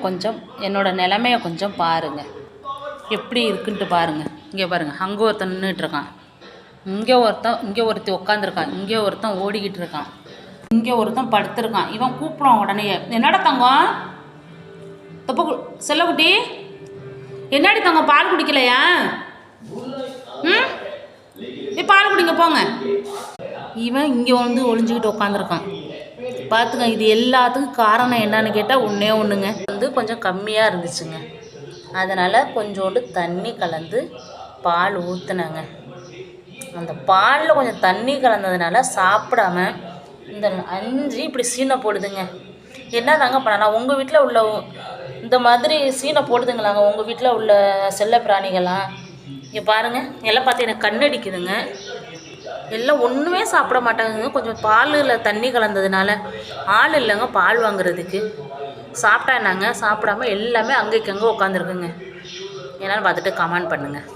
கொஞ்சம் என்னோடய நிலமைய கொஞ்சம் பாருங்கள் எப்படி இருக்குன்ட்டு பாருங்கள் இங்கே பாருங்கள் அங்கே ஒருத்தன் நின்றுட்டு இருக்கான் இங்கே ஒருத்தன் இங்கே ஒருத்தி உட்காந்துருக்கான் இங்கே ஒருத்தன் ஓடிக்கிட்டு இருக்கான் இங்கே ஒருத்தன் படுத்துருக்கான். இவன் கூப்பிடுவான் உடனே என்னடா தங்கம்? தப்பு செல்லக்குட்டி என்னடி தங்கம் பால் குடிக்கலையா? ம்? பால் குடிங்க போங்க. இவன் இங்கே வந்து ஒளிஞ்சிக்கிட்டு உட்காந்துருக்கான் பார்த்துங்க இது எல்லாத்துக்கும் காரணம் என்னன்னு கேட்டால் ஒன்றே ஒன்றுங்க வந்து கொஞ்சம் கம்மியாக இருந்துச்சுங்க. அதனால் கொஞ்சோண்டு தண்ணி கலந்து பால் ஊற்றுனாங்க அந்த பாலில் கொஞ்சம் தண்ணி கலந்ததுனால சாப்பிடாம இந்த அஞ்சு இப்படி சீனை போடுதுங்க. என்ன தாங்க பண்ணலாம்? உங்கள் வீட்டில் உள்ள இந்த மாதிரி சீனை போடுதுங்களாங்க? உங்கள் வீட்டில் உள்ள செல்ல பிராணிகள்லாம் இங்கே பாருங்கள் எல்லாம் பார்த்து எனக்கு கண்ணடிக்குதுங்க. எல்லாம் ஒன்றுமே சாப்பிட மாட்டாங்கங்க. கொஞ்சம் பாலில் தண்ணி கலந்ததுனால ஆள் இல்லைங்க பால் வாங்குறதுக்கு. சாப்பிட்டா நாங்கள் சாப்பிடாம எல்லாமே அங்கேக்கு அங்கே உட்காந்துருக்குங்க என்னென்னு பார்த்துட்டு கமெண்ட் பண்ணுங்கள்